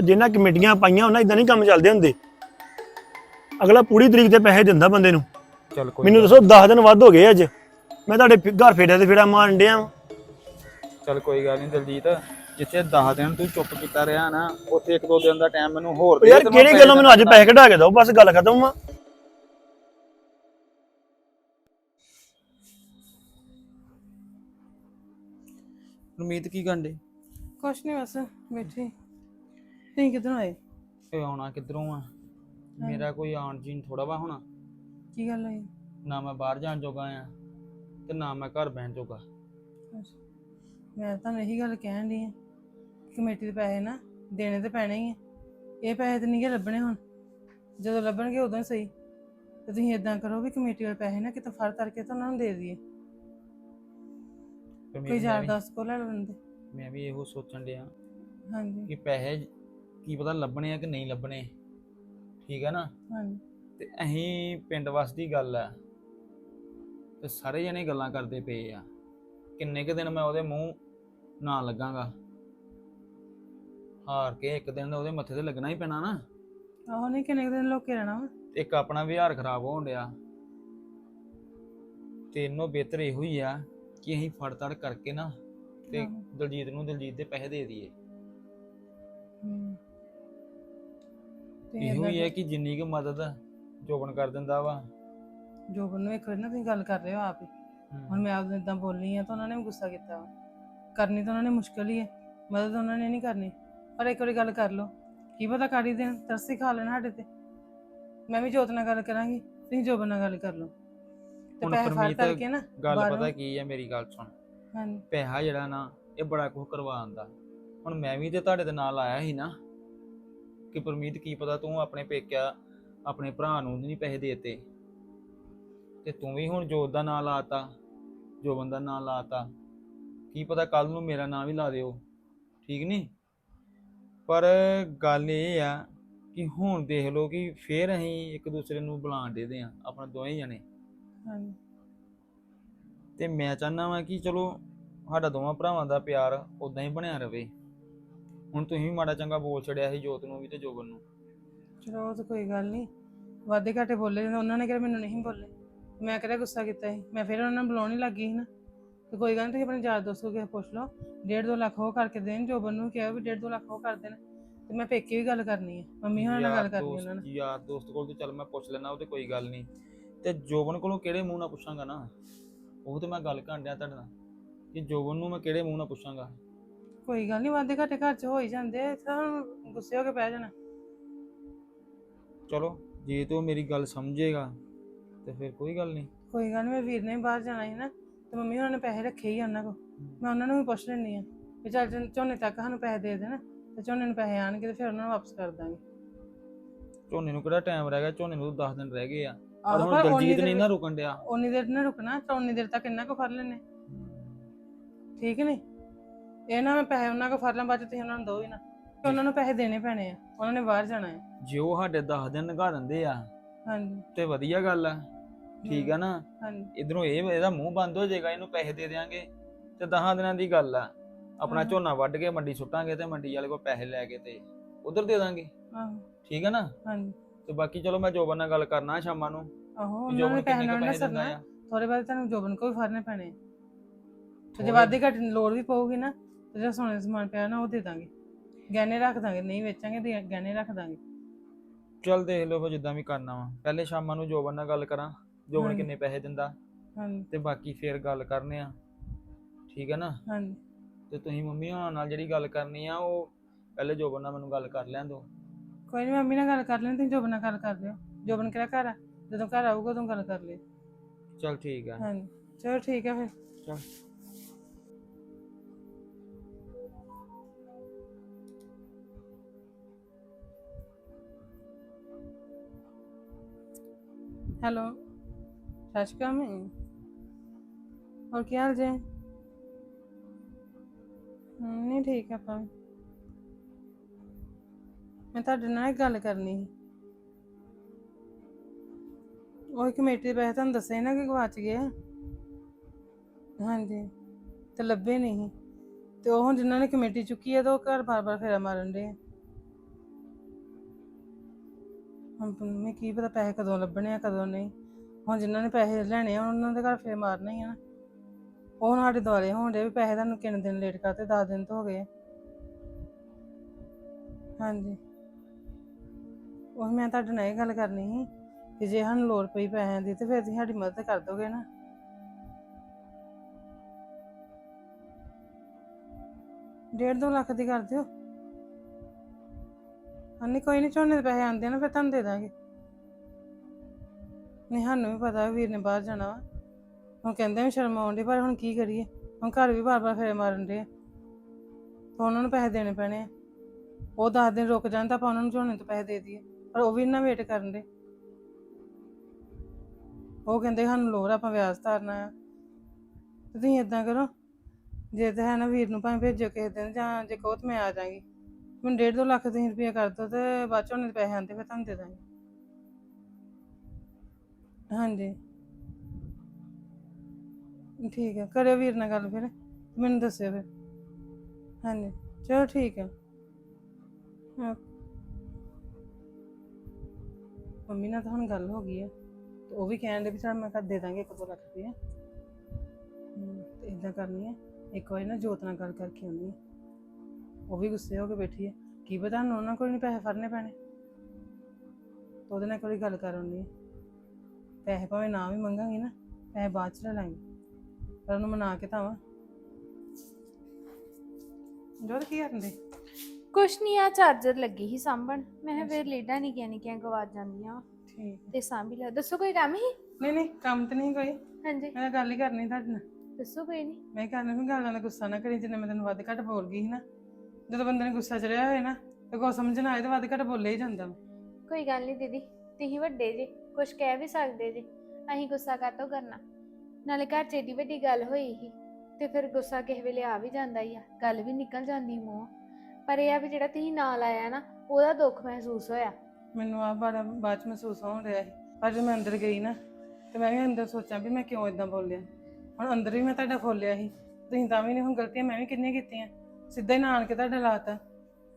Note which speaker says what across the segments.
Speaker 1: ਉਹ ਜਿਨ੍ਹਾਂ ਕਮੇਟੀਆਂ ਪਾਈਆਂ ਉਹਨਾਂ ਇਦਾਂ ਨਹੀਂ ਕੰਮ ਚੱਲਦੇ ਹੁੰਦੇ। ਅਗਲਾ ਪੂਰੀ ਤਰੀਕ ਤੇ ਪੈਸੇ ਦਿੰਦਾ ਬੰਦੇ ਨੂੰ।
Speaker 2: ਚੱਲ ਕੋਈ
Speaker 1: ਮੈਨੂੰ ਦੱਸੋ 10 ਦਿਨ ਵੱਧ ਹੋ ਗਏ ਅੱਜ। ਮੈਂ ਤੁਹਾਡੇ ਫਿ- ਘਰ ਫੇੜਿਆ ਤੇ ਫੇੜਾ ਮਾਰਨ ਡਿਆ ਵਾਂ।
Speaker 2: ਚੱਲ ਕੋਈ ਗੱਲ ਨਹੀਂ ਦਲਜੀਤ ਜਿੱਥੇ 10 ਦਿਨ ਤੂੰ ਚੁੱਪ ਕੀਤਾ ਰਿਹਾ ਨਾ ਉੱਥੇ ਇੱਕ ਦੋ ਦਿਨ ਦਾ ਟਾਈਮ ਮੈਨੂੰ ਹੋਰ
Speaker 1: ਉਹ ਯਾਰ
Speaker 2: ਤੇ ਮੈਂ
Speaker 1: ਕਿਹੜੀ
Speaker 2: ਪੈਸੇ
Speaker 1: ਗੱਲੋਂ ਮੈਨੂੰ ਅੱਜ ਪੈਸੇ ਕਢਾ ਕੇ ਦਿਓ? ਬਸ ਗੱਲ ਖਤਮ ਆ।
Speaker 2: ਉਮੀਦ ਕੀ ਗੰਡੇ
Speaker 3: ਕੁਛ ਨਹੀਂ ਬਸ ਬੈਠੇ। ਤੁਸੀਂ ਕਿੱਧਰੋਂ ਆਏ?
Speaker 2: ਇਹ ਆਉਣਾ ਕਿੱਧਰੋਂ ਆ? ਮੇਰਾ ਕੋਈ ਆਉਣ ਜੀਣ ਥੋੜਾ ਵਾ ਹੋਣਾ।
Speaker 3: ਕੀ ਗੱਲ ਹੈ
Speaker 2: ਨਾ ਮੈਂ ਬਾਹਰ ਜਾਣ ਜੋਗਾ ਆ ਤੇ ਨਾ ਮੈਂ ਘਰ ਬਹਿਣ ਜੋਗਾ।
Speaker 3: ਮੈਂ ਤਾਂ ਇਹੀ ਗੱਲ ਕਹਿਣ ਦੀ ਆ ਕਮੇਟੀ ਦੇ ਪੈਸੇ ਨਾ ਦੇਣੇ ਤੇ ਪੈਣੇ ਹੀ ਆ। ਇਹ ਪੈਸੇ ਤੇ ਨਹੀਂ ਗੇ ਲੱਭਣੇ ਹੁਣ। ਜਦੋਂ ਲੱਭਣਗੇ ਉਦੋਂ ਹੀ ਸਹੀ। ਤੇ ਤੁਸੀਂ ਇਦਾਂ ਕਰੋ ਵੀ ਕਮੇਟੀ ਵਾਲੇ ਪੈਸੇ ਨਾ ਕਿਤੋਂ ਫੜ ਕਰਕੇ ਤਾਂ ਉਹਨਾਂ ਨੂੰ ਦੇ ਦਈਏ।
Speaker 2: ਤੇ
Speaker 3: ਕੋਈ
Speaker 2: ਮੈਂ
Speaker 3: ਯਾਰ
Speaker 2: ਵੀ-
Speaker 3: ਲੈ ਲੈਂਦੇ
Speaker 2: ਮੈਂ ਵੀ ਇਹੋ ਸੋਚਣ ਡਿਆ
Speaker 3: ਹਾਂਜੀ।
Speaker 2: ਕਿ ਪੈਸੇ ਕੀ ਪਤਾ ਲੱਭਣੇ ਆ ਕਿ ਨਹੀਂ ਲੱਭਣੇ। ਠੀਕ ਹੈ ਨਾ?
Speaker 3: ਹਾਂਜੀ।
Speaker 2: ਤੇ ਅਹੀਂ ਪਿੰਡ ਵਸ ਦੀ ਗੱਲ ਆ। ਤੇ ਸਾਰੇ ਜਣੇ ਗੱਲਾਂ ਕਰਦੇ ਪਏ ਆ। ਕਿੰਨੇ ਕੁ ਦਿਨ ਮੈਂ ਉਹਦੇ ਮੂੰਹ ਨਾ ਲੱਗਾਂਗਾ। ਹਾਰ ਕੇ ਇੱਕ ਦਿਨ ਉਹਦੇ ਮੱਥੇ ਤੇ ਲੱਗਣਾ ਹੀ ਪੈਣਾ ਨਾ।
Speaker 3: ਆਹੋ ਨਹੀਂ ਕਿੰਨੇ ਕੁ ਦਿਨ ਲੋਕੇ ਰਹਿਣਾ ਵਾ।
Speaker 2: ਇੱਕ ਆਪਣਾ ਵਿਹਾਰ ਖਰਾਬ ਹੋਣ ਡਿਆ। ਤੇ ਇਹਨੋਂ ਬਿਹਤਰ ਇਹੋ ਹੀ ਆ ਕਿ ਅਸੀਂ ਫੜ ਤੜ ਕਰਕੇ ਨਾ ਤੇ
Speaker 3: ਆਹੋ।
Speaker 2: ਦਲਜੀਤ ਨੂੰ ਦਲਜੀਤ ਦੇ ਪੈਸੇ ਦੇ ਦਈਏ।
Speaker 3: ਹੂੰ। ਤੇ
Speaker 2: ਇਹੋ ਹੀ ਕਿ ਜਿੰਨੀ ਕੁ ਮਦਦ ਜੋਬਨ ਕਰ ਦਿੰਦਾ ਵਾ।
Speaker 3: ਜੋ ਬੰਨੂ ਇੱਕ ਵਾਰੀ ਨਾ ਤੁਸੀਂ ਗੱਲ ਕਰ ਰਹੇ ਹੋ ਆਪ ਹੀ। ਹੁਣ ਮੈਂ ਆਪਦੇ ਇਦਾਂ ਬੋਲਨੀ ਆ ਤਾਂ ਉਹਨਾਂ ਨੇ ਵੀ ਗੁੱਸਾ ਕੀਤਾ ਵਾ। ਕਰਨੀ ਤਾਂ ਉਹਨਾਂ ਨੇ ਮੁਸ਼ਕਲ ਹੀ ਹੈ ਮਦਦ ਉਹਨਾਂ ਨੇ ਨਹੀਂ ਕਰਨੀ। ਪਰ ਇੱਕ ਵਾਰੀ ਗੱਲ ਕਰ ਲਓ। ਕੀ ਪਤਾ ਕਰ ਹੀ ਦੇਣ? ਤਰਸੀ ਖਾ ਲੈਣ ਸਾਡੇ ਤੇ। ਮੈਂ ਵੀ ਜੋਤ ਨਾਲ ਗੱਲ ਕਰਾਂਗੀ। ਤੁਸੀਂ ਜੋਬਨ ਨਾਲ ਗੱਲ ਕਰ ਲਓ। ਤੇ
Speaker 2: ਹੁਣ
Speaker 3: ਪੈਸੇ ਫੜ
Speaker 2: ਪਰਮੀਤ
Speaker 3: ਕਰਕੇ ਨਾ
Speaker 2: ਗੱਲ
Speaker 3: ਬਾਹਰੋਂ-
Speaker 2: ਪਤਾ ਕੀ ਹੈ ਮੇਰੀ ਗੱਲ ਸੁਣ।
Speaker 3: ਹਾਂਜੀ।
Speaker 2: ਪੈਸਾ ਜਿਹੜਾ ਨਾ ਇਹ ਬੜਾ ਕੁਝ ਕਰਵਾ ਆਂਦਾ ਹੁਣ ਮੈਂ ਵੀ ਤੇ ਤੁਹਾਡੇ ਦੇ ਨਾਲ ਆਇਆ ਸੀ ਨਾ। ਕਿ ਪਰਮੀਤ ਕੀ ਪਤਾ ਤੂੰ ਆਪਣੇ ਪੇਕਿਆ ਆਪਣੇ ਭਰਾ ਨੂੰ ਨਹੀਂ ਪੈਸੇ ਦੇਤੇ। ਤੇ ਤੂੰ ਵੀ ਹੁਣ ਜੋਤ ਦਾ ਨਾਂ ਲਾਤਾ ਜੋਬਨ ਦਾ ਨਾਂ ਲਾਤਾ। ਕੀ ਪਤਾ ਕੱਲ ਨੂੰ ਮੇਰਾ ਨਾਂ ਵੀ ਲਾ ਦਿਓ। ਠੀਕ ਨਹੀਂ ਪਰ ਗੱਲ ਇਹ ਆ ਕਿ ਹੁਣ ਦੇਖ ਲਓ ਕਿ ਫੇਰ ਅਸੀਂ ਇੱਕ ਦੂਸਰੇ ਨੂੰ ਬੁਲਾਣ ਦੇਦੇ ਆ ਆਪਣਾ ਦੋਵੇਂ ਜਣੇ।
Speaker 3: ਹਾਂਜੀ।
Speaker 2: ਤੇ ਮੈਂ ਚਾਹੁੰਦਾ ਵਾਂ ਕਿ ਚਲੋ ਸਾਡਾ ਦੋਵਾਂ ਭਰਾਵਾਂ ਦਾ ਪਿਆਰ ਉਦਾਂ ਹੀ ਬਣਿਆ ਰਵੇ। ਹੁਣ ਤੁਸੀਂ ਵੀ ਮਾੜਾ ਚੰਗਾ ਬੋਲ ਛੜਿਆ ਸੀ ਜੋਤ ਨੂੰ ਵੀ ਤੇ ਜੋਬਨ ਨੂੰ।
Speaker 3: ਚਲੋ ਉਹ ਤਾਂ ਕੋਈ ਗੱਲ ਨਹੀਂ। ਵਾਦੇ ਘਾਟੇ ਬੋਲੇ ਜਾਂਦੇ ਉਹਨਾਂ ਨੇ ਕਿਹਾ ਮੈਨੂੰ ਨਹੀਂ ਬੋਲੇ। ਮੈਂ ਕਿਹੜਾ ਗੁੱਸਾ ਕੀਤਾ ਸੀ। ਮੈਂ ਫਿਰ ਉਹਨਾਂ ਨੂੰ ਬੁਲਾਉਣ ਹੀ ਲੱਗੀ ਸੀ ਨਾ। ਤੇ ਕੋਈ ਗੱਲ ਨਹੀਂ ਤੁਸੀਂ ਆਪਣੇ ਯਾਰ ਦੋਸਤ ਕੋਲ ਕਿਸੇ ਪੁੱਛ ਲਓ। ਡੇਢ ਦੋ ਲੱਖ ਉਹ ਕਰਕੇ ਦੇਣ ਜੋ ਨੂੰ ਕਿਹਾ ਵੀ ਡੇਢ ਦੋ ਲੱਖ ਉਹ ਕਰ ਦੇਣ। ਤੇ ਮੈਂ ਪੇਕੇ ਵੀ ਗੱਲ ਕਰਨੀ ਹੈ ਮੰਮੀ ਹੋਣਾ ਨਾਲ ਗੱਲ ਕਰਨੀ ਉਹਨਾਂ ਨਾਲ।
Speaker 2: ਯਾਰ ਦੋਸਤ ਕੋਲ ਤੇ ਚੱਲ ਮੈਂ ਪੁੱਛ ਲੈਣਾ ਉਹ ਤੇ ਕੋਈ ਗੱਲ ਨਹੀਂ ਤੇ ਜੋਬਨ ਕੋਲੋਂ ਕਿਹੜੇ ਮੂੰਹ ਨਾਲ ਪੁੱਛਾਂਗਾ ਨਾ? ਉਹ ਤੇ ਮੈਂ ਗੱਲ ਕਰਨ ਡਿਆ ਤੁਹਾਡੇ ਨਾਲ। ਕਿ ਜੋਬਨ ਨੂੰ ਮੈਂ ਕਿਹੜੇ ਮੂੰਹ ਨਾਲ ਪੁੱਛਾਂਗਾ?
Speaker 3: ਕੋਈ ਗੱਲ ਨਹੀਂ ਵਾਦੇ ਘਾਟੇ ਘਰ 'ਚ ਹੋ ਹੀ ਜਾਂਦੇ ਆ, ਗੁੱਸੇ ਹੋ ਕੇ ਪੈ ਜਾਣਾ।
Speaker 2: ਚਲੋ ਜੇ ਤੂੰ ਮੇਰੀ ਗੱਲ ਸਮਝੇਗਾ ਤੇ ਫਿਰ ਕੋਈ ਗੱਲ ਨਹੀਂ।
Speaker 3: ਕੋਈ ਗੱਲ ਨਹੀਂ ਮੈਂ ਵੀਰ ਨੇ ਵੀ ਬਾਹਰ ਜਾਣਾ ਸੀ ਨਾ ਤੇ ਮੰਮੀ ਉਹਨਾਂ ਨੇ ਪੈਸੇ ਰੱਖੇ ਹੀ ਆ ਉਹਨਾਂ ਕੋਲ। ਮੈਂ ਉਹਨਾਂ ਨੂੰ ਵੀ ਪੁੱਛ ਲੈਣੀ ਆ ਵੀ ਚੱਲ ਝੋਨੇ ਤੱਕ ਸਾਨੂੰ ਪੈਸੇ ਦੇ ਦੇਣ ਤੇ ਝੋਨੇ ਨੂੰ ਪੈਸੇ ਆਣਗੇ ਤੇ ਫਿਰ ਉਹਨਾਂ ਨੂੰ ਵਾਪਸ ਕਰ ਦਾਂਗੇ।
Speaker 2: ਝੋਨੇ ਨੂੰ ਕਿਹੜਾ ਟਾਈਮ ਰਹਿ ਗਿਆ? ਝੋਨੇ ਨੂੰ 10 ਦਿਨ ਰਹਿ ਗਏ ਆ। ਪਰ ਹੁਣ ਦਲਜੀਤ ਨਹੀਂ ਨਾ ਰੁਕਣ ਡਿਆ।
Speaker 3: ਉਨੀ ਦੇਰ ਨਾ ਰੁਕਣਾ ਤਾਂ ਉਨੀ ਦੇਰ ਤੱਕ ਇੰਨਾ ਕੋ ਫੜ ਲੈਣੇ ਠੀਕ ਨਹੀਂ? ਇਹ ਨਾ ਮੈਂ ਪੈਸੇ ਉਹਨਾਂ ਕੋ ਫੜ ਲਾਂ ਬਾਅਦ ਚ ਤੁਸੀਂ ਉਹਨਾਂ ਨੂੰ ਦੋ ਹੀ ਨਾ। ਤੇ ਉਹਨਾਂ ਨੂੰ ਪੈਸੇ ਦੇਣੇ ਪੈਣੇ ਆ ਉਹਨਾਂ ਨੇ ਬਾਹਰ ਜਾਣਾ ਹੈ
Speaker 2: ਜੇ ਉਹ ਸਾਡੇ 10 ਦਿਨ ਲਗਾ ਦਿੰਦੇ ਆ
Speaker 3: ਹਾਂਜੀ।
Speaker 2: ਤੇ ਵਧੀਆ ਗੱਲ ਆ। ਠੀਕ ਆ ਨਾ?
Speaker 3: ਹਾਂਜੀ।
Speaker 2: ਇਧਰੋਂ ਇਹ ਇਹਦਾ ਮੂੰਹ ਬੰਦ ਹੋ ਜਾਏਗਾ ਇਹਨੂੰ ਪੈਸੇ ਦੇ ਦੇਾਂਗੇ ਤੇ 10 ਦਿਨਾਂ ਦੀ ਗੱਲ ਆ। ਆਪਣਾ
Speaker 3: ਹਾਂ।
Speaker 2: ਝੋਨਾ ਵੱਢ ਕੇ ਮੰਡੀ ਸੁੱਟਾਂਗੇ ਤੇ ਮੰਡੀ ਵਾਲੇ ਕੋਲ ਪੈਸੇ ਲੈ ਕੇ ਤੇ ਉਧਰ ਦੇ ਦਾਂਗੇ।
Speaker 3: ਆਹੋ।
Speaker 2: ਠੀਕ ਆ ਨਾ?
Speaker 3: ਹਾਂਜੀ।
Speaker 2: ਤੇ ਬਾਕੀ ਚਲੋ ਮੈਂ ਜੋਬਨ ਨਾਲ ਗੱਲ ਕਰਨਾ ਸ਼ਾਮਾਂ ਨੂੰ।
Speaker 3: ਆਹੋ
Speaker 2: ਜੋਬਨ
Speaker 3: ਨੇ ਪੈਸੇ
Speaker 2: ਕਿੰਨੇ ਕੁ
Speaker 3: ਨਾਲ ਨਾ
Speaker 2: ਪੈਸੇ ਦਿੰਦਾ
Speaker 3: ਸਰਨਾ
Speaker 2: ਆ?
Speaker 3: ਥੋੜੇ ਬਾਅਦ ਤੁਹਾਨੂੰ ਜੋਬਨ ਕੋ ਵੀ ਫੜਨੇ ਪੈਣੇ ਆ। ਤੇ ਜੇ
Speaker 2: ਥੋੜ੍ਹੇ-
Speaker 3: ਵਾਧੇ ਘੱਟ ਲੋੜ ਵੀ ਪਊਗੀ ਨਾ ਤੇ ਜਿਹੜਾ ਸੋਨੇ ਦਾ ਸਮਾਨ ਪਿਆ ਨਾ ਉਹ ਦੇ ਦਾਂਗੇ। ਗਹਿਣੇ ਰੱਖ ਦਾਂਗੇ ਨਹੀਂ ਵੇਚਾਂਗੇ ਤੇ ਗਹਿਣੇ ਰੱਖ ਦਾਂਗੇ।
Speaker 2: ਚੱਲ ਦੇਖ ਲਓ ਫਿਰ ਜਿੱਦਾਂ ਵੀ ਕਰਨਾ ਵਾ। ਪਹਿਲੇ ਸ਼ਾਮਾਂ ਨੂੰ ਜੋਬਨ ਨਾਲ ਗੱਲ ਕਰਾਂ ਜੋਬਨ
Speaker 3: ਹਾਂਜੀ।
Speaker 2: ਕਿੰਨੇ ਪੈਸੇ ਦਿੰਦਾ।
Speaker 3: ਹਾਂਜੀ।
Speaker 2: ਤੇ ਬਾਕੀ ਫੇਰ ਗੱਲ ਕਰਨੇ ਆ। ਠੀਕ ਆ ਨਾ?
Speaker 3: ਹਾਂਜੀ।
Speaker 2: ਤੇ ਤੁਸੀਂ ਮੰਮੀ ਹੋਣਾ ਨਾਲ ਜਿਹੜੀ ਗੱਲ ਕਰਨੀ ਆ ਉਹ ਪਹਿਲੇ ਜੋਬਨ ਨਾਲ ਮੈਨੂੰ ਗੱਲ ਕਰ ਲੈਣ ਦਿਓ।
Speaker 3: ਕੋਈ ਨਹੀਂ ਮੰਮੀ ਨਾਲ ਗੱਲ ਕਰ ਲੈਣ ਤੁਸੀਂ ਜੋਬਨ ਨਾਲ ਗੱਲ ਕਰ ਲਿਓ। ਜੋਬਨ ਕਿਹੜਾ ਘਰ ਆ? ਜਦੋਂ ਘਰ ਆਊਗਾ ਉਦੋਂ ਗੱਲ ਕਰ ਲਿਓ।
Speaker 2: ਚੱਲ ਠੀਕ ਆ।
Speaker 3: ਹਾਂਜੀ। ਚਲੋ ਠੀਕ ਹੈ ਫਿਰ।
Speaker 2: ਚੱਲ।
Speaker 3: ਹੈਲੋ ਸਤਿ ਸ਼੍ਰੀ ਅਕਾਲ ਮੈਂ ਹੋਰ ਕੀ ਹਾਲ ਜੇ ਨਹੀਂ ਠੀਕ ਆਪਾਂ ਵੀ। ਮੈਂ ਤੁਹਾਡੇ ਨਾਲ ਇੱਕ ਗੱਲ ਕਰਨੀ ਸੀ ਉਹ ਕਮੇਟੀ ਦੇ ਪੈਸੇ ਤੁਹਾਨੂੰ ਦੱਸੇ ਨਾ ਕਿ ਗਵਾਚ ਗਿਆ ਹਾਂਜੀ ਤੇ ਲੱਭੇ ਨਹੀਂ ਤੇ ਉਹ ਹੁਣ ਜਿਨ੍ਹਾਂ ਨੇ ਕਮੇਟੀ ਚੁੱਕੀ ਹੈ ਤਾਂ ਉਹ ਘਰ ਬਾਰ-ਬਾਰ ਫੇਰਾ ਮਾਰਨ ਦੇ ਹੁਣ ਮੈਂ ਕੀ ਪਤਾ ਪੈਸੇ ਕਦੋਂ ਲੱਭਣੇ ਆ, ਕਦੋਂ ਨਹੀਂ। ਹੁਣ ਜਿਨ੍ਹਾਂ ਨੇ ਪੈਸੇ ਲੈਣੇ ਆ, ਉਹਨਾਂ ਦੇ ਘਰ ਫੇਰ ਮਾਰਨਾ ਹੀ ਆ ਨਾ। ਉਹ ਹੁਣ ਸਾਡੇ ਦੁਆਲੇ ਹੋਣ ਦੇ ਵੀ ਪੈਸੇ ਤੁਹਾਨੂੰ ਕਿੰਨੇ ਦਿਨ ਲੇਟ ਕਰਤੇ 10 ਦਿਨ ਤੋਂ ਹੋ ਗਏ। ਆ। ਹਾਂਜੀ। ਉਹ ਮੈਂ ਤੁਹਾਡੇ ਨਾਲ ਇਹ ਗੱਲ ਕਰਨੀ ਸੀ ਕਿ ਜੇ ਸਾਨੂੰ ਲੋੜ ਪਈ ਪੈਸਿਆਂ ਦੀ ਤੇ ਫਿਰ ਤੁਸੀਂ ਸਾਡੀ ਮਦਦ ਕਰ ਦੋਗੇ ਨਾ। ਡੇਢ ਦੋ ਲੱਖ ਦੀ ਕਰ ਦਿਓ। ਨਹੀਂ ਕੋਈ ਨਹੀਂ ਝੋਨੇ ਦੇ ਪੈਸੇ ਆਉਂਦੇ ਨਾ ਫਿਰ ਤੁਹਾਨੂੰ ਦੇ ਦਾਂਗੇ। ਨਹੀਂ ਸਾਨੂੰ ਵੀ ਪਤਾ ਵੀਰ ਨੇ ਬਾਹਰ ਜਾਣਾ ਵਾ। ਹੁਣ ਕਹਿੰਦੇ ਵੀ ਸ਼ਰਮ ਆਉਂਦੀ ਪਰ ਹੁਣ ਕੀ ਕਰੀਏ? ਹੁਣ ਘਰ ਵੀ ਬਾਰ-ਬਾਰ ਫੇਰੇ ਮਾਰਨ ਦੇ ਤਾਂ ਉਹਨਾਂ ਨੂੰ ਪੈਸੇ ਦੇਣੇ ਪੈਣੇ ਆ। ਉਹ 10 ਦਿਨ ਰੁਕ ਜਾਣ ਤਾਂ ਆਪਾਂ ਉਹਨਾਂ ਨੂੰ ਝੋਨੇ ਤੋਂ ਪੈਸੇ ਦੇ ਦਈਏ। ਪਰ ਉਹ ਵੀ ਨਾ ਵੇਟ ਕਰਨ ਦੇ ਉਹ ਕਹਿੰਦੇ ਸਾਨੂੰ ਲੋੜ ਆ, ਆਪਾਂ ਵਿਆਜ ਧਾਰਨਾ ਆ। ਤੇ ਤੁਸੀਂ ਇਦਾਂ ਕਰੋ। ਜੇ ਤਾਂ ਹੈ ਨਾ ਵੀਰ ਨੂੰ ਭਾਵੇਂ ਭੇਜੋ ਕਿਸੇ ਦਿਨ ਜਾਂ ਜੇ ਕਹੋ ਤਾਂ ਮੈਂ ਆ ਜਾਵਾਂਗੀ ਮੈਨੂੰ ਡੇਢ ਦੋ ਲੱਖ ਤੁਸੀਂ ਰੁਪਇਆ ਕਰ ਦਿਓ ਤੇ ਬਾਅਦ ਚ ਝੋਨੇ ਦੇ ਪੈਸੇ ਆਉਂਦੇ ਫਿਰ ਤੁਹਾਨੂੰ ਦੇ ਦਾਂਗੇ। ਹਾਂਜੀ। ਠੀਕ ਹੈ ਕਰਿਓ ਵੀਰ ਨਾਲ ਗੱਲ ਫਿਰ ਮੈਨੂੰ ਦੱਸਿਓ ਫਿਰ। ਹਾਂਜੀ ਚਲੋ ਠੀਕ ਹੈ। ਹਾਂ। ਮੰਮੀ ਨਾਲ ਤਾਂ ਹੁਣ ਗੱਲ ਹੋ ਗਈ ਹੈ ਤੇ ਉਹ ਵੀ ਕਹਿਣ ਦੇ ਵੀ ਚਲ ਮੈਂ ਕਰ ਦੇ ਦਾਂਗੇ ਇੱਕ ਦੋ ਲੱਖ ਰੁਪਇਆ ਹਮ, ਤੇ ਇਦਾਂ ਕਰਨੀ ਹੈ ਇੱਕ ਵਾਰੀ ਨਾ ਜੋਤ ਨਾਲ ਗੱਲ ਕਰਕੇ ਆਉਣੀ ਹੈ। ਉਹ ਵੀ ਗੁੱਸੇ ਹੋ ਕੇ ਬੈਠੀ ਹੈ। ਕੀ ਪਤਾ ਹੁਣ ਉਹਨਾਂ ਕੋਲ ਨਹੀਂ ਪੈਸੇ ਫੜਨੇ ਪੈਣੇ। ਤੇ ਉਹਦੇ ਨਾਲ ਕੋਈ ਗੱਲ ਕਰ ਆਉਣੀ ਹੈ। ਪੈਸੇ ਭਾਵੇਂ ਨਾ ਵੀ ਮੰਗਾਂਗੇ ਨਾ ਪੈਸੇ ਬਾਅਦ ਚ ਲੈ ਲਾਂਗੇ। ਪਰ ਉਹਨੂੰ ਮਨਾ ਕੇ ਤਾਂ ਵਾ ਜੋਤ ਕੀ ਕਰਨ ਦੇ
Speaker 4: ਕੁਛ ਨਹੀਂ ਆ ਚਾਰਜਰ ਲੱਗੀ ਸੀ ਸਾਂਭਣ। ਮੈਂ ਕਿਹਾ ਫੇਰ ਲੀਡਾਂ ਨਹੀਂ ਕਿਆ ਨਹੀਂ ਗਵਾਚ ਜਾਂਦੀਆਂ ਵਾਂ।
Speaker 3: ਠੀਕ
Speaker 4: ਤੇ ਸਾਂਭੀ ਲਿਆ। ਦੱਸੋ ਕੋਈ ਕੰਮ ਹੀ
Speaker 3: ਨਹੀਂ ਨਹੀਂ ਕੰਮ ਤੇ ਨਹੀਂ ਕੋਈ।
Speaker 4: ਹਾਂਜੀ।
Speaker 3: ਮੈਂ ਤਾਂ ਗੱਲ ਹੀ ਕਰਨੀ ਤੁਹਾਡੇ ਨਾਲ।
Speaker 4: ਦੱਸੋ ਕੋਈ ਨਹੀਂ
Speaker 3: ਮੈਂ ਕਰਨਾ ਵੀ ਗੱਲਾਂ ਦਾ ਗੁੱਸਾ ਨਾ ਕਰੀ ਜਿੰਨੇ ਮੈਂ ਤੈਨੂੰ ਵੱਧ ਘੱਟ ਬੋਲ ਗਈ ਸੀ ਨਾ। ਜਦੋਂ ਬੰਦੇ ਨੇ ਗੁੱਸਾ ਚੜਿਆ ਹੋਏ ਨਾ ਤੇ ਕੋ ਸਮਝ ਨਾ ਆਏ ਤਾਂ ਵੱਧ ਘੱਟ ਬੋਲੇ ਹੀ ਜਾਂਦਾ ਵਾ।
Speaker 4: ਕੋਈ ਗੱਲ ਨਹੀਂ ਦੀਦੀ ਤੁਸੀਂ ਵੱਡੇ ਜੇ ਕੁਛ ਕਹਿ ਵੀ ਸਕਦੇ ਜੇ ਅਸੀਂ ਗੁੱਸਾ ਕਾਤੋਂ ਕਰਨਾ? ਨਾਲੇ ਘਰ ਚ ਏਡੀ ਵੱਡੀ ਗੱਲ ਹੋਈ ਸੀ ਤੇ ਫਿਰ ਗੁੱਸਾ ਕਿਸੇ ਵੇਲੇ ਆ ਵੀ ਜਾਂਦਾ ਹੀ ਆ ਗੱਲ ਵੀ ਨਿਕਲ ਜਾਂਦੀ ਮੂੰਹ। ਪਰ ਇਹ ਆ ਵੀ ਜਿਹੜਾ ਤੁਸੀਂ ਨਾਲ ਆਇਆ ਨਾ ਉਹਦਾ ਦੁੱਖ ਮਹਿਸੂਸ ਹੋਇਆ।
Speaker 3: ਮੈਨੂੰ ਆ ਬੜਾ ਬਾਅਦ ਚ ਮਹਿਸੂਸ ਹੋਣ ਰਿਹਾ ਸੀ ਪਰ ਜਦੋਂ ਮੈਂ ਅੰਦਰ ਗਈ ਨਾ ਤੇ ਮੈਂ ਵੀ ਅੰਦਰ ਸੋਚਾਂ ਵੀ ਮੈਂ ਕਿਉਂ ਇਦਾਂ ਬੋਲਿਆ। ਹੁਣ ਅੰਦਰ ਵੀ ਮੈਂ ਤੁਹਾਡਾ ਖੋਲਿਆ ਸੀ ਤੁਸੀਂ ਤਾਂ ਵੀ ਨਹੀਂ ਹੁਣ ਗਲਤੀਆਂ ਮੈਂ ਵੀ ਕਿੰਨੀਆਂ ਕੀਤੀਆਂ। ਸਿੱਧਾ ਹੀ ਨਾ ਕੇ ਤੁਹਾਡਾ ਲਾਤਾ।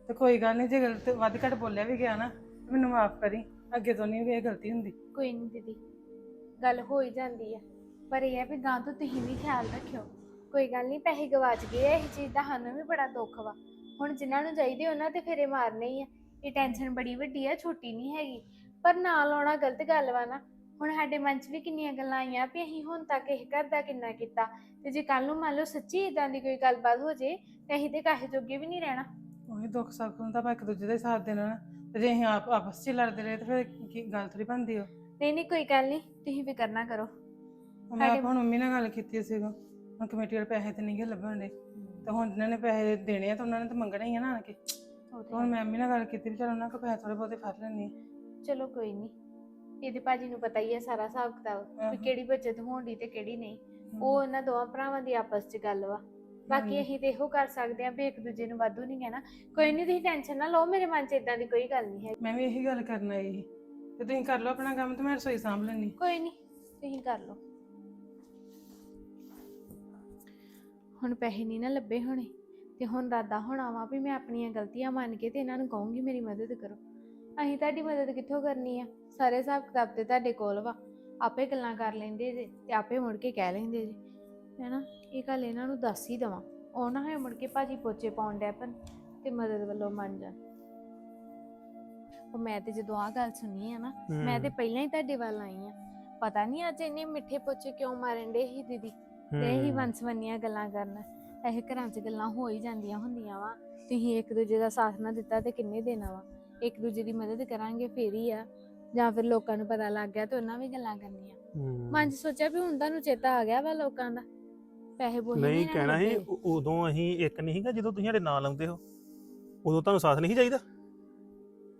Speaker 3: ਤੇ ਕੋਈ ਗੱਲ ਨਹੀਂ ਜੇ ਗਲਤ ਵੱਧ ਘੱਟ ਬੋਲਿਆ ਵੀ ਗਿਆ ਨਾ ਤੇ ਮੈਨੂੰ ਮਾਫ ਕਰੀ। ਅੱਗੇ ਤੋਂ ਨਹੀਂ ਵੀ ਇਹ ਗਲਤੀ ਹੁੰਦੀ।
Speaker 4: ਕੋਈ ਨਹੀਂ ਦੀਦੀ ਗੱਲ ਹੋ ਹੀ ਜਾਂਦੀ ਆ। ਪਰ ਇਹ ਆ ਵੀ ਗਾਂ ਤੋਂ ਤੁਸੀਂ ਵੀ ਖਿਆਲ ਰੱਖਿਓ। ਕੋਈ ਗੱਲ ਨਹੀਂ ਪੈਸੇ ਗਵਾਚ ਗਏ ਆ, ਇਹ ਚੀਜ਼ ਦਾ ਸਾਨੂੰ ਵੀ ਬੜਾ ਦੁੱਖ ਵਾ। ਹੁਣ ਜਿਨ੍ਹਾਂ ਨੂੰ ਚਾਹੀਦੇ ਉਹਨਾਂ ਤੇ ਫੇਰੇ ਮਾਰਨੇ ਹੀ ਆ। ਇਹ ਟੈਨਸ਼ਨ ਬੜੀ ਵੱਡੀ ਆ ਛੋਟੀ ਨਹੀਂ ਹੈਗੀ। ਪਰ ਨਾਲ ਆਉਣਾ ਗਲਤ ਗੱਲ ਵਾ ਨਾ। ਹੁਣ ਸਾਡੇ ਮਨ 'ਚ ਵੀ ਕਿੰਨੀਆਂ ਗੱਲਾਂ ਆਈਆਂ ਵੀ ਅਸੀਂ ਹੁਣ ਤੱਕ ਇਹ ਘਰ ਦਾ ਕਿੰਨਾ ਕੀਤਾ। ਤੇ ਜੇ ਕੱਲ ਨੂੰ ਮੰਨ ਲਓ ਸੱਚੀ ਇਦਾਂ ਦੀ ਕੋਈ ਗੱਲਬਾਤ ਹੋ ਜੇ ਤੇ ਅਸੀਂ ਤੇ ਕਾਹੇ ਜੋਗੇ ਵੀ ਨਹੀਂ ਰਹਿਣਾ।
Speaker 3: ਉਹੀ ਦੁੱਖ ਸੁੱਖ ਹੁੰਦਾ ਆਪਾਂ ਇੱਕ ਦੂਜੇ ਦਾ ਹੀ ਸਾਥ ਦੇਣਾ ਨਾ। ਤੇ ਜੇ ਅਸੀਂ ਆਪ ਆਪਸ 'ਚ ਹੀ ਲੜਦੇ ਰਹੇ ਤੇ ਫਿਰ ਕੀ ਗੱਲ ਥੋੜੀ ਬਣਦੀ ਹੋ
Speaker 4: ਨਹੀਂ ਨਹੀਂ ਕੋਈ ਗੱਲ ਨਹੀਂ ਤੁਸੀਂ ਫਿਕਰ ਨਾ ਕਰੋ।
Speaker 3: ਮੈਂ
Speaker 4: ਸਾਡੇ-
Speaker 3: ਆਪ ਹੁਣ ਮੰਮੀ ਨਾਲ ਗੱਲ ਕੀਤੀ ਸੀਗਾ ਹੁਣ ਕਮੇਟੀ ਵਾਲੇ ਪੈਸੇ ਤੇ ਨਹੀਂ ਗੇ ਲੱਭਣ ਦੇ। ਤੇ ਹੁਣ ਜਿਨ੍ਹਾਂ ਨੇ ਪੈਸੇ ਦੇਣੇ ਆ ਤਾਂ ਉਹਨਾਂ ਨੇ ਤਾਂ ਮੰਗਣੇ ਹੀ ਆ ਨਾ ਆਣ ਕੇ। ਤੇ ਹੁਣ ਮੈਂ ਮੰਮੀ ਨਾਲ ਗੱਲ ਕੀਤੀ ਵੀ ਚਲ ਉਹਨਾਂ ਕੋਲ ਪੈਸੇ ਥੋੜੇ ਬਹੁਤੇ ਫੜ ਲੈਣੀ
Speaker 4: ਚਲੋ ਕੋਈ ਨਹੀਂ ਇਹਦੇ ਭਾਜੀ ਨੂੰ ਪਤਾ ਹੀ ਹੈ ਸਾਰਾ ਹਿਸਾਬ ਕਿਤਾਬ ਵੀ। ਕਿਹੜੀ ਬੱਚਤ ਹੋਣੀ ਤੇ ਕਿਹੜੀ ਨਹੀਂ। ਉਹ ਉਹਨਾਂ ਦੋਵਾਂ ਭਰਾਵਾਂ ਦੀ ਆਪਸ 'ਚ ਗੱਲ ਵਾ। ਬਾਕੀ। ਅਸੀਂ ਤੇ ਇਹੋ ਕਰ ਸਕਦੇ ਆਂ ਵੀ ਇੱਕ ਦੂਜੇ ਨੂੰ ਵਾਧੂ ਨਹੀਂ ਕਹਿਣਾ। ਕੋਈ ਨਹੀਂ ਤੁਸੀਂ ਟੈਨਸ਼ਨ ਨਾ ਲਓ ਮੇਰੇ ਮਨ 'ਚ ਇਦਾਂ ਦੀ ਕੋਈ ਗੱਲ ਨਹੀਂ ਹੈ।
Speaker 3: ਮੈਂ ਵੀ ਇਹੀ ਗੱਲ ਕਰਨ ਆਈ ਸੀ। ਤੇ ਤੁਸੀਂ ਕਰ ਲਓ ਆਪਣਾ ਕੰਮ ਤੇ ਮੈਂ ਰਸੋਈ ਸਾਂਭ ਲੈਣੀ
Speaker 4: ਕੋਈ ਨਹੀਂ ਤੁਸੀਂ ਕਰ ਲਓ। ਹੁਣ ਪੈਸੇ ਨਹੀਂ ਨਾ ਲੱਭੇ ਹੋਣੇ। ਤੇ ਹੁਣ ਦਾਦਾ ਹੋਣਾ ਵਾ ਵੀ ਮੈਂ ਆਪਣੀਆਂ ਗਲਤੀਆਂ ਮੰਨ ਕੇ ਤੇ ਇਹਨਾਂ ਨੂੰ ਕਹੂੰਗੀ ਮੇਰੀ ਮਦਦ ਕਰੋ। ਅਸੀਂ ਤੁਹਾਡੀ ਮਦਦ ਕਿੱਥੋਂ ਕਰਨੀ ਆ? ਸਾਰੇ ਹਿਸਾਬ ਕਿਤਾਬ ਤੇ ਤੁਹਾਡੇ ਕੋਲ ਵਾ। ਆਪੇ ਗੱਲਾਂ ਕਰ ਲੈਂਦੇ ਜੇ ਤੇ ਆਪੇ ਮੁੜ ਕੇ ਕਹਿ ਲੈਂਦੇ ਜੇ। ਹੈਨਾ ਇਹ ਗੱਲ ਇਹਨਾਂ ਨੂੰ ਦੱਸ ਹੀ ਦਵਾਂ। ਉਹ ਨਾ ਹੋਏ ਮੁੜ ਕੇ ਭਾਜੀ ਪੋਚੇ ਪਾਉਣ ਡੈ ਪਨ ਤੇ ਮਦਦ ਵੱਲੋਂ ਮੰਨ ਜਾਣ। ਉਹ ਮੈਂ ਤੇ ਜਦੋਂ ਆ ਗੱਲ ਸੁਣੀ ਆ ਨਾ ਮੈਂ ਤੇ ਪਹਿਲਾਂ ਹੀ ਤੁਹਾਡੇ ਵੱਲ ਆਈ ਆ। ਪਤਾ ਨਹੀਂ ਅੱਜ ਇੰਨੇ ਮਿੱਠੇ ਪੋਚੇ ਕਿਉਂ ਮਾਰਨ ਡੇ ਸੀ ਦੀਦੀ? ਤੇ ਹੀ। ਵੰਸਵੰਨੀਆਂ ਗੱਲਾਂ ਕਰਨ। ਇਹ ਘਰਾਂ 'ਚ ਗੱਲਾਂ ਹੋ ਹੀ ਜਾਂਦੀਆਂ ਹੁੰਦੀਆਂ ਵਾ। ਤੁਸੀਂ ਇੱਕ ਦੂਜੇ ਦਾ ਸਾਥ ਨਾ ਦਿੱਤਾ ਤੇ ਕਿੰਨੇ ਦੇਣਾ ਵਾ। ਇੱਕ ਦੂਜੇ ਦੀ ਮਦਦ ਕਰਾਂਗੇ ਫੇਰ ਹੀ ਆ। ਜਾਂ ਫਿਰ ਲੋਕਾਂ ਨੂੰ ਪਤਾ ਲੱਗ ਗਿਆ ਤੇ ਉਹਨਾਂ ਵੀ ਗੱਲਾਂ ਕਰਨੀਆਂ। ਮਨ 'ਚ ਸੋਚਿਆ ਵੀ ਹੁਣ ਤੁਹਾਨੂੰ ਚੇਤਾ ਆ ਗਿਆ ਵਾ ਲੋਕਾਂ ਦਾ ਪੈਸੇ ਬੋਲੇ
Speaker 1: ਨਹੀਂ ਕਹਿਣਾ ਸੀ ਉ- ਉਦੋਂ ਅਸੀਂ ਇੱਕ ਨਹੀਂ ਸੀਗਾ ਜਦੋਂ ਤੁਸੀਂ ਸਾਡੇ ਨਾਲ ਆਉਂਦੇ ਹੋ। ਉਦੋਂ ਤੁਹਾਨੂੰ ਸਾਥ ਨਹੀਂ ਸੀ ਚਾਹੀਦਾ?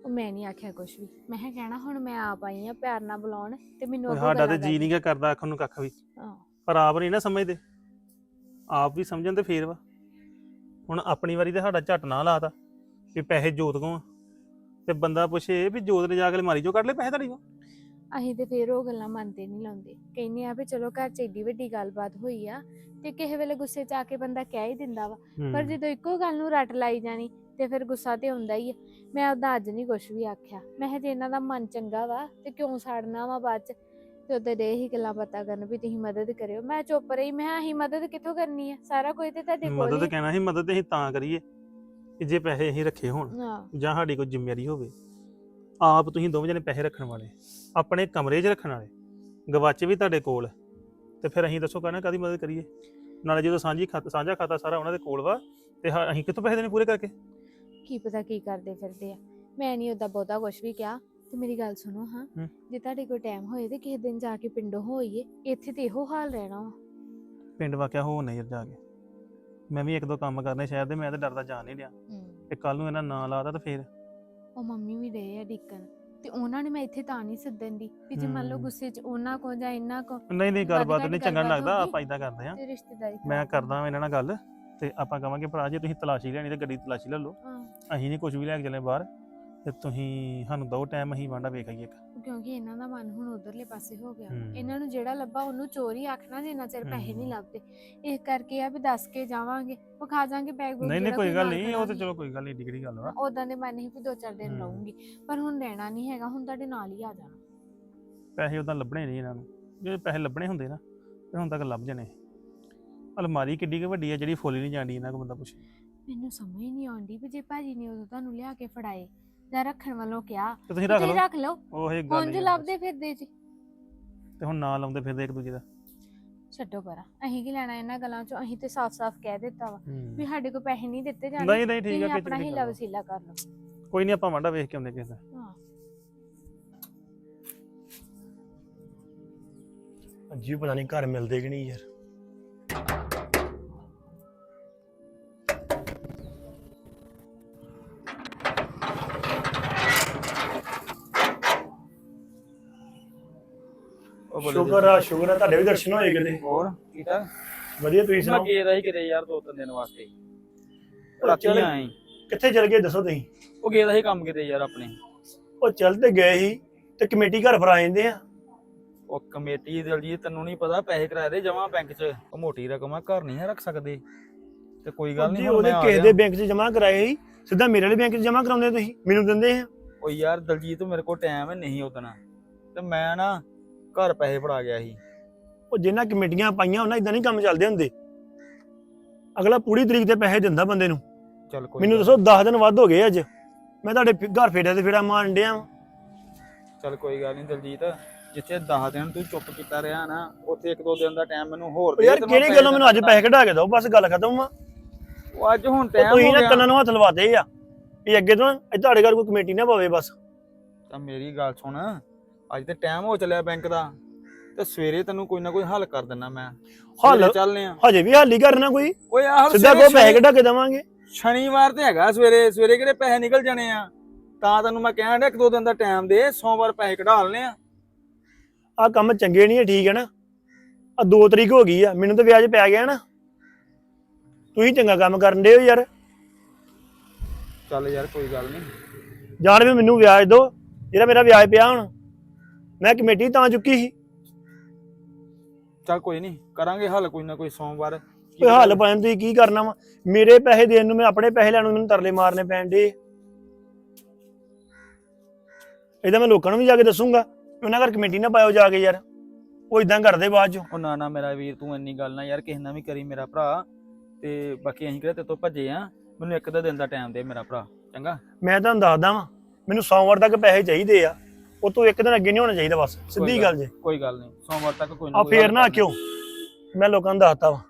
Speaker 4: ਉਹ ਮੈਂ ਨਹੀਂ ਆਖਿਆ ਕੁਝ ਵੀ। ਮੈਂ ਕਿਹਾ ਕਹਿਣਾ ਹੁਣ ਮੈਂ ਆਪ ਆਈ ਆ ਪਿਆਰ ਨਾਲ ਬੁਲਾਉਣ ਤੇ ਮੈਨੂੰ ਅੱਗੋਂ
Speaker 1: ਸਾਡਾ ਤੇ
Speaker 4: ਗੱਲਾਂ
Speaker 1: ਜੀ
Speaker 4: ਕਰਨੀਆਂ।
Speaker 1: ਨਹੀਂ ਗਾ ਕਰਦਾ ਆਖਣ ਨੂੰ ਕੱਖ ਵੀ।
Speaker 4: ਹਾਂ।
Speaker 1: ਪਰ ਆਪ ਨਹੀਂ ਨਾ ਸਮਝਦੇ। ਆਪ ਵੀ ਸਮਝਣ ਤੇ ਫੇਰ ਵਾ। ਹੁਣ ਆਪਣੀ ਵਾਰੀ ਤੇ ਸਾਡਾ ਝੱਟ ਨਾ ਲਾਤਾ ਵੀ ਪੈਸੇ ਜੋਤ ਕੋ ਆ। ਤੇ ਬੰਦਾ ਪੁੱਛੇ ਵੀ ਜੋਤ ਨੇ ਜਾ ਕੇ ਅਲਮਾਰੀ ਚੋਂ ਕੱਢ ਲਏ ਪੈਸੇ ਤੁਹਾਡੀ ਕੋ
Speaker 4: ਅਸੀਂ ਤੇ ਫੇਰ ਉਹ ਗੱਲਾਂ ਮੰਨਦੇ ਨਹੀਂ ਲਾਉਂਦੇ। ਕਹਿੰਦੇ ਆ ਵੀ ਚਲੋ ਘਰ 'ਚ ਏਡੀ ਵੱਡੀ ਗੱਲਬਾਤ ਹੋਈ ਆ ਤੇ ਕਿਸੇ ਵੇਲੇ ਗੁੱਸੇ 'ਚ ਆ ਕੇ ਬੰਦਾ ਕਹਿ ਹੀ ਦਿੰਦਾ ਵਾ। ਪਰ ਜਦੋਂ ਇੱਕੋ ਗੱਲ ਨੂੰ ਰੱਟ ਲਾਈ ਜਾਣੀ ਤੇ ਫਿਰ ਗੁੱਸਾ ਤੇ ਆਉਂਦਾ ਹੀ ਆ। ਮੈਂ ਉਹਦਾ ਅੱਜ ਨਹੀਂ ਕੁਝ ਵੀ ਆਖਿਆ। ਮੈਂ ਕਿਹਾ ਜੇ ਇਹਨਾਂ ਦਾ ਮਨ ਚੰਗਾ ਵਾ ਤੇ ਕਿਉਂ ਸਾੜਨਾ ਵਾ ਬਾਅਦ ਚ? ਤੇ ਉਹਦੇ ਦੇ ਹੀ ਗੱਲਾਂ ਪਤਾ ਕਰਨ ਵੀ ਤੁਸੀਂ ਮਦਦ ਕਰਿਓ। ਮੈਂ ਚੁੱਪ ਰਹੀ ਮੈਂ ਕਿਹਾ ਅਸੀਂ ਮਦਦ ਕਿੱਥੋਂ ਕਰਨੀ ਆ? ਸਾਰਾ ਕੁਝ ਤੇ ਤੁਹਾਡੇ ਕੋਲ
Speaker 1: ਮਦਦ
Speaker 4: ਹੀ
Speaker 1: ਕਹਿਣਾ ਸੀ ਮਦਦ ਅਸੀਂ ਤਾਂ ਕਰੀਏ। ਕਿ ਜੇ ਪੈਸੇ ਅਸੀਂ ਰੱਖੇ ਹੋਣ
Speaker 4: ਹਾਂ।
Speaker 1: ਜਾਂ ਸਾਡੀ ਕੋਈ ਜ਼ਿੰਮੇਵਾਰੀ ਹੋਵੇ ਆਪ ਤੁਸੀਂ ਦੋਵੇਂ ਜਣੇ ਪੈਸੇ ਰੱਖਣ ਵਾਲੇ ਆਪਣੇ ਕਮਰੇ 'ਚ ਰੱਖਣ ਵਾਲੇ ਗਵਾਚੇ ਵੀ ਤੁਹਾਡੇ ਕੋਲ ਤੇ ਫਿਰ ਅਸੀਂ ਦੱਸੋ ਕਹਿੰਦਾ ਕਾਦੀ ਮਦਦ ਕਰੀਏ? ਨਾਲੇ ਜਦੋਂ ਸਾਂਝੀ ਖਾਤਾ ਸਾਂਝਾ ਖਾਤਾ ਸਾਰਾ ਉਹਨਾਂ ਦੇ ਕੋਲ ਵਾ ਤੇ ਹਾ- ਅਸੀਂ ਕਿੱਥੋਂ ਪੈਸੇ ਦੇਣੇ ਪੂਰੇ ਕਰਕੇ?
Speaker 4: ਕੀ ਪਤਾ ਕੀ ਕਰਦੇ ਫਿਰਦੇ ਆ। ਮੈਂ ਨਹੀਂ ਉਹਦਾ ਬਹੁਤਾ ਕੁਝ ਵੀ ਕਿਹਾ ਤੇ ਮੇਰੀ ਗੱਲ ਸੁਣੋ ਹਾਂ। ਜੇ ਤੁਹਾਡੇ ਕੋਲ ਟਾਈਮ ਹੋਏ ਤੇ ਕਿਸੇ ਦਿਨ ਜਾ ਕੇ ਪਿੰਡੋਂ ਹੋਈਏ ਇੱਥੇ ਤੇ ਇਹੋ ਹਾਲ ਰਹਿਣਾ ਵਾ।
Speaker 1: ਪਿੰਡ ਵਾਕਿਆ ਹੋ ਨਹੀਂ ਜਾ ਕੇ। ਮੈਂ ਵੀ ਇੱਕ ਦੋ ਕੰਮ ਕਰਨੇ ਸ਼ਹਿਰ ਦੇ ਮੈਂ ਤਾਂ ਡਰਦਾ ਜਾਣ ਨਹੀਂ ਰਿਹਾ ਤੇ ਕੱਲ ਨੂੰ ਇਹਨਾਂ ਨਾਂ ਲਾਤਾ ਤਾਂ ਫੇਰ?
Speaker 4: ਉਹ ਮੰਮੀ ਵੀ ਰਹੇ ਆ ਡਿੱਕਣ ਤੇ ਉਹਨਾਂ ਨੇ ਮੈਂ ਇੱਥੇ ਤਾਂ ਨਹੀਂ ਸੱਦਣ ਦੀ ਵੀ ਜੇ ਮੰਨ ਲਓ। ਗੁੱਸੇ 'ਚ ਉਹਨਾਂ ਕੋ ਜਾਂ ਇੰਨਾ ਕੋ
Speaker 1: ਨਹੀਂ ਨਹੀਂ ਗੱਲਬਾਤ ਨਹੀਂ ਚੰਗਾ ਨੀ
Speaker 4: ਗੱਲਬਾਤ
Speaker 1: ਲੱਗਦਾ। ਆਪਾਂ ਇਦਾਂ ਕਰਦੇ ਆ
Speaker 4: ਤੇ ਰਿਸ਼ਤੇਦਾਰੀ
Speaker 1: ਮੈਂ ਕਰਦਾ ਵਾਂ ਇਹਨਾਂ ਨਾਲ ਗੱਲ ਤੇ ਆਪਾਂ ਕਵਾਂਗੇ ਭਰਾ ਜੇ ਤੁਸੀਂ ਤਲਾਸ਼ੀ ਲੈਣੀ ਤੇ ਗੱਡੀ ਦੀ ਤਲਾਸ਼ੀ ਲੈ ਲਓ।
Speaker 4: ਹਾਂ।
Speaker 1: ਅਸੀਂ ਨਹੀਂ ਕੁਝ ਵੀ ਲੈ ਕੇ ਚੱਲੇ ਬਾਹਰ ਤੇ ਤੁਸੀਂ ਸਾਨੂੰ ਦੋ ਟਾਈਮ ਅਸੀਂ ਵਾਂਡਾ ਵੇਖ ਆਈਏ ਇੱਕ।
Speaker 4: ਕਿਉਂਕਿ ਇਹਨਾਂ ਦਾ ਮਨ ਹੁਣ ਉਧਰਲੇ ਪਾਸੇ ਹੋ ਗਿਆ। ਇਹਨਾਂ ਨੂੰ ਜਿਹੜਾ ਲੱਭਾ ਉਹਨੂੰ ਚੋਰੀ ਆਖਣਾ ਜਿੰਨਾ ਚਿਰ ਪੈਸੇ ਨਹੀਂ
Speaker 1: ਹਮ।
Speaker 4: ਲੱਭਦੇ ਇਸ ਕਰਕੇ ਆ ਵੀ ਦੱਸ ਕੇ ਜਾਵਾਂਗੇ ਉਹ ਖਾ ਜਾਾਂਗੇ ਬੈਗ
Speaker 1: ਨਹੀਂ ਨਹੀਂ ਕੋਈ ਗੱਲ ਨਹੀਂ ਉਹ ਤੇ। ਚਲੋ ਕੋਈ ਗੱਲ ਨਹੀਂ ਡਿਗਰੀ ਗੱਲ ਵਾ
Speaker 4: ਉਦਾਂ ਦੇ ਮਨ ਹੀ ਵੀ ਦੋ ਚਾਰ ਦਿਨ। ਰਹੂੰਗੀ ਪਰ ਹੁਣ ਰਹਿਣਾ ਨਹੀਂ ਹੈਗਾ ਹੁਣ ਤੁਹਾਡੇ ਨਾਲ ਹੀ ਆ ਜਾਣਾ
Speaker 1: ਪੈਸੇ ਉਦਾਂ ਲੱਭਣੇ ਨਹੀਂ ਇਹਨਾਂ ਨੂੰ ਜੇ ਪੈਸੇ ਲੱਭਣੇ ਹੁੰਦੇ ਨਾ ਤੇ ਹੁਣ ਤੱਕ ਲੱਭ ਜਣੇ ਅਲਮਾਰੀ ਕਿੱਡੀ ਕੁ ਵੱਡੀ ਆ ਜਿਹੜੀ ਫੁੱਲ ਹੀ ਨਹੀਂ ਜਾਂਦੀ ਇਹਨਾਂ ਕੋ ਬੰਦਾ ਪੁੱਛੇ
Speaker 4: ਮੈਨੂੰ ਸਮਝ ਹੀ ਨਹੀਂ ਆਉਂਦੀ ਵੀ ਜੇ ਭਾਜੀ ਨੇ ਉਦੋਂ ਤੁਹਾਨੂੰ ਲਿਆ ਕੇ ਫੜਾਏ ਜਾਂ ਰੱਖਣ ਵੱਲੋਂ ਕਿਹਾ।
Speaker 1: ਤੇ ਤੁਸੀਂ ਰੱਖ
Speaker 4: ਤੁਸੀਂ
Speaker 1: ਲਓ।
Speaker 4: ਰੱਖ ਲਓ।
Speaker 1: ਉਹ ਇਹ ਗੱਲ
Speaker 4: ਹੁਣ ਜੋ
Speaker 1: ਹੀ ਆ
Speaker 4: ਲੱਭਦੇ ਫਿਰਦੇ ਜੀ।
Speaker 1: ਤੇ ਹੁਣ ਨਾਂ ਲਾਉਂਦੇ ਫਿਰਦੇ ਇੱਕ ਦੂਜੇ ਦਾ।
Speaker 4: ਛੱਡੋ ਪਰਾਂ। ਅਸੀਂ ਕੀ ਲੈਣਾ ਇਹਨਾਂ ਗੱਲਾਂ ਚੋਂ? ਅਸੀਂ ਤੇ ਸਾਫ਼-ਸਾਫ਼ ਕਹਿ ਦਿੱਤਾ ਵਾ ਵੀ
Speaker 1: ਹੂੰ।
Speaker 4: ਸਾਡੇ ਕੋਲ ਪੈਸੇ ਨਹੀਂ ਦਿੱਤੇ ਜਾਣੇ।
Speaker 1: ਨਹੀਂ ਨਹੀਂ ਠੀਕ ਆ
Speaker 4: ਆਪਣਾ ਹੀਲਾ ਵਸੀਲਾ ਕਰ ਲਓ।
Speaker 1: ਕੋਈ ਨਹੀਂ ਆਪਾਂ ਵਾਂਡਾ ਵੇਖ ਕੇ ਆਉਂਦੇ ਕਿਸੇ ਦਾ।
Speaker 4: ਹਾਂ।
Speaker 5: ਜੀ ਪਤਾ ਨਹੀਂ ਘਰ ਮਿਲਦੇ ਕਿ ਨਹੀਂ ਯਾਰ।
Speaker 2: ਬੋਲੇ
Speaker 5: ਸ਼ੁਕਰ ਆ ਸ਼ੁਕਰ ਆ। ਤੁਹਾਡੇ ਵੀ ਦਰਸ਼ਨ ਹੋਏ ਕਿਤੇ?
Speaker 2: ਹੋਰ ਕੀਤਾ
Speaker 5: ਵਧੀਆ ਤੁਸੀਂ ਸੁਣਾਓ?
Speaker 2: ਗਿਆ ਦਾ ਹੀ ਕਿਤੇ ਯਾਰ ਦੋ ਤਿੰਨ ਦਿਨ ਵਾਸਤੇ। ਰਾਤੀ
Speaker 5: ਚੱਲ-
Speaker 2: ਆਏ।
Speaker 5: ਕਿੱਥੇ ਚਲ ਗਏ ਦੱਸੋ ਤੁਸੀਂ?
Speaker 2: ਉਹ ਗਿਆ ਦਾ ਹੀ ਕੰਮ ਕਿਤੇ ਯਾਰ ਆਪਣੇ।
Speaker 5: ਉਹ ਚੱਲ ਤੇ ਗਏ ਸੀ ਤੇ ਕਮੇਟੀ ਘਰ ਫਰਾ ਜਾਂਦੇ ਆ।
Speaker 2: ਉਹ ਕਮੇਟੀ ਦਲਜੀਤ ਤੈਨੂੰ ਨਹੀਂ ਪਤਾ ਪੈਸੇ ਕਰਾਏ ਦੇ ਜਮਾ ਬੈਂਕ 'ਚ। ਉਹ ਮੋਟੀ ਰਕਮ ਆ ਘਰ ਨਹੀਂ ਰੱਖ ਸਕਦੇ। ਤੇ ਕੋਈ ਗੱਲ
Speaker 5: ਜੀ
Speaker 2: ਨਹੀਂ
Speaker 5: ਉਹਦੇ ਕਿਸੇ ਦੇ ਬੈਂਕ 'ਚ ਜਮ੍ਹਾਂ ਕਰਾਏ ਸੀ ਸਿੱਧਾ ਮੇਰੇ ਵਾਲੇ ਬੈਂਕ 'ਚ ਜਮ੍ਹਾਂ ਕਰਾਉਂਦੇ ਤੁਸੀਂ ਮੈਨੂੰ ਦਿੰਦੇ ਆ।
Speaker 2: ਉਹ ਯਾਰ ਦਲਜੀਤ ਮੇਰੇ ਕੋਲ ਟਾਈਮ ਨਹੀਂ ਉਦਣਾ ਤੇ ਮੈਂ ਨਾ ਘਰ ਪੈਸੇ ਫੜਾ ਗਿਆ ਸੀ।
Speaker 5: ਉਹ ਜਿਨ੍ਹਾਂ ਕਮੇਟੀਆਂ ਪਾਈਆਂ ਉਹਨਾਂ ਇਦਾਂ ਨਹੀਂ ਕੰਮ ਚੱਲਦੇ ਹੁੰਦੇ। ਅਗਲਾ ਪੂਰੀ ਤਰੀਕ ਤੇ ਪੈਸੇ ਦਿੰਦਾ ਬੰਦੇ ਨੂੰ।
Speaker 2: ਚੱਲ ਕੋਈ
Speaker 5: ਮੈਨੂੰ ਦੱਸੋ 10 ਦਿਨ ਵੱਧ ਹੋ ਗਏ ਅੱਜ। ਮੈਂ ਤੁਹਾਡੇ ਫਿ- ਘਰ ਫੇੜਿਆ ਤੇ ਫੇੜਾ ਮਾਰਨ ਡਿਆ ਵਾਂ।
Speaker 2: ਚੱਲ ਕੋਈ ਗੱਲ ਨਹੀਂ ਦਲਜੀਤ ਜਿੱਥੇ 10 ਦਿਨ ਤੂੰ ਚੁੱਪ ਕੀਤਾ ਰਿਹਾ ਨਾ ਉੱਥੇ ਇੱਕ ਦੋ ਦਿਨ ਦਾ ਟਾਈਮ ਮੈਨੂੰ ਹੋਰ
Speaker 5: ਉਹ
Speaker 2: ਦੇ
Speaker 5: ਯਾਰ
Speaker 2: ਤੇ ਮੈਂ
Speaker 5: ਕਿਹੜੀ ਗੱਲੋਂ ਮੈਨੂੰ ਅੱਜ। ਪੈਸੇ ਕਢਾ ਕੇ ਦਿਓ? ਬਸ ਗੱਲ ਖਤਮ ਆ।
Speaker 2: ਉਹ ਅੱਜ ਹੁਣ ਟਾਈਮ
Speaker 5: ਤੁਸੀਂ
Speaker 2: ਹੋ
Speaker 5: ਨਾ
Speaker 2: ਗਿਆ।
Speaker 5: ਕੰਨਾਂ ਨੂੰ ਹੱਥ ਲਵਾਦੇ ਆ। ਵੀ ਅੱਗੇ ਤੋਂ ਇਹ ਤੁਹਾਡੇ ਘਰ ਕੋਈ ਕਮੇਟੀ ਨਾ ਪਵੇ ਬਸ।
Speaker 2: ਤਾਂ ਮੇਰੀ ਗੱਲ ਸੁਣ। ਅੱਜ ਤੇ ਟਾਈਮ ਹੋ ਚੱਲਿਆ ਬੈਂਕ ਦਾ ਤੇ ਸਵੇਰੇ ਤੈਨੂੰ ਕੋਈ ਨਾ ਕੋਈ ਹੱਲ ਕਰ ਦਿੰਨਾ ਮੈਂ।
Speaker 5: ਹੱਲ?
Speaker 2: ਚੱਲਨੇ ਆ।
Speaker 5: ਹਜੇ ਵੀ ਹੱਲ ਹੀ ਕਰਨਾ ਕੋਈ?
Speaker 2: ਓਏ ਆਹ
Speaker 5: ਸਿੱਧਾ ਕੋ ਪੈਸੇ ਕਢਾ ਕੇ ਦੇਵਾਂਗੇ।
Speaker 2: ਸ਼ਨੀਵਾਰ ਤੇ ਹੈਗਾ ਸਵੇਰੇ। ਸਵੇਰੇ ਕਿਹੜੇ ਪੈਸੇ ਨਿਕਲ ਜਾਣੇ ਆ? ਤਾਂ ਤੈਨੂੰ ਮੈਂ ਕਹਿਣ ਡਿਆ ਇੱਕ ਦੋ ਦਿਨ ਦਾ ਟਾਈਮ ਦੇ ਸੋਮਵਾਰ ਪੈਸੇ ਕਢਾ ਲੈਣੇ ਆ।
Speaker 5: ਆ ਕੰਮ ਚੰਗੇ ਨਹੀਂ ਹੈ ਠੀਕ ਹੈ ਨਾ? ਆ 2 ਤਰੀਕ ਹੋ ਗਈ ਆ ਮੈਨੂੰ ਤਾਂ ਵਿਆਜ ਪੈ ਗਿਆ ਨਾ। ਤੁਸੀਂ ਚੰਗਾ ਕੰਮ ਕਰਨ ਦੇ ਹੋ ਯਾਰ।
Speaker 2: ਚੱਲ ਯਾਰ ਕੋਈ ਗੱਲ ਨਹੀਂ।
Speaker 5: ਜਾਣ ਵੀ ਮੈਨੂੰ ਵਿਆਜ ਦਿਓ ਜਿਹੜਾ ਮੇਰਾ ਵਿਆਜ ਪਿਆ ਹੁਣ। ਮੈਂ ਕਮੇਟੀ ਤਾਂ ਚੁੱਕੀ ਸੀ।
Speaker 2: ਚੱਲ ਕੋਈ ਨਹੀਂ ਕਰਾਂਗੇ ਹੱਲ ਕੋਈ ਨਾ ਕੋਈ ਸੋਮਵਾਰ।
Speaker 5: ਕੋਈ ਹੱਲ ਪਾਣ ਤੁਸੀਂ ਕੀ ਕਰਨਾ ਵਾ? ਮੇਰੇ ਪੈਸੇ ਦੇਣ ਨੂੰ ਮੈਂ ਆਪਣੇ ਪੈਸੇ ਲੈਣ ਨੂੰ ਮੈਨੂੰ ਤਰਲੇ ਮਾਰਨੇ ਪੈਣ ਦੇ ਇਹਦਾ ਮੈਂ ਲੋਕਾਂ ਨੂੰ ਵੀ ਜਾ ਕੇ ਦੱਸੂਗਾ ਉਹਨਾਂ ਘਰ ਕਮੇਟੀ ਨਾ ਪਾਇਓ ਜਾ ਕੇ ਯਾਰ। ਉਹ ਇਦਾਂ ਕਰਦੇ ਬਾਅਦ ਚੋਂ।
Speaker 2: ਉਹ ਨਾ ਨਾ ਮੇਰਾ ਵੀਰ ਤੂੰ ਇੰਨੀ ਗੱਲ ਨਾ ਯਾਰ ਕਿਸੇ ਨਾਲ ਵੀ ਕਰੀ ਮੇਰਾ ਭਰਾ ਤੇ ਬਾਕੀ ਅਸੀਂ ਕਿਹੜਾ ਤੇਤੋਂ ਭੱਜੇ ਆ। ਮੈਨੂੰ ਇੱਕ ਦੋ ਦਿਨ ਦਾ ਟਾਈਮ ਦੇ ਮੇਰਾ ਭਰਾ ਚੰਗਾ?
Speaker 5: ਮੈਂ ਤੁਹਾਨੂੰ ਦੱਸਦਾ ਵਾਂ ਮੈਨੂੰ ਸੋਮਵਾਰ ਤੱਕ ਪੈਸੇ ਚਾਹੀਦੇ ਆ। ਉਹ ਤੋਂ ਇੱਕ ਦਿਨ ਅੱਗੇ ਨਹੀਂ ਹੋਣਾ ਚਾਹੀਦਾ ਬਸ ਸਿੱਧੀ ਗੱਲ ਜੇ।
Speaker 2: ਕੋਈ ਗੱਲ ਨਹੀਂ ਸੋਮਵਾਰ ਤੱਕ ਕੋਈ ਨਾ
Speaker 5: ਆ
Speaker 2: ਕੋਈ
Speaker 5: ਫੇਰ ਨਾ ਆਖਿਓ ਮੈਂ ਲੋਕਾਂ ਨੂੰ ਦੱਸਤਾ ਵਾ।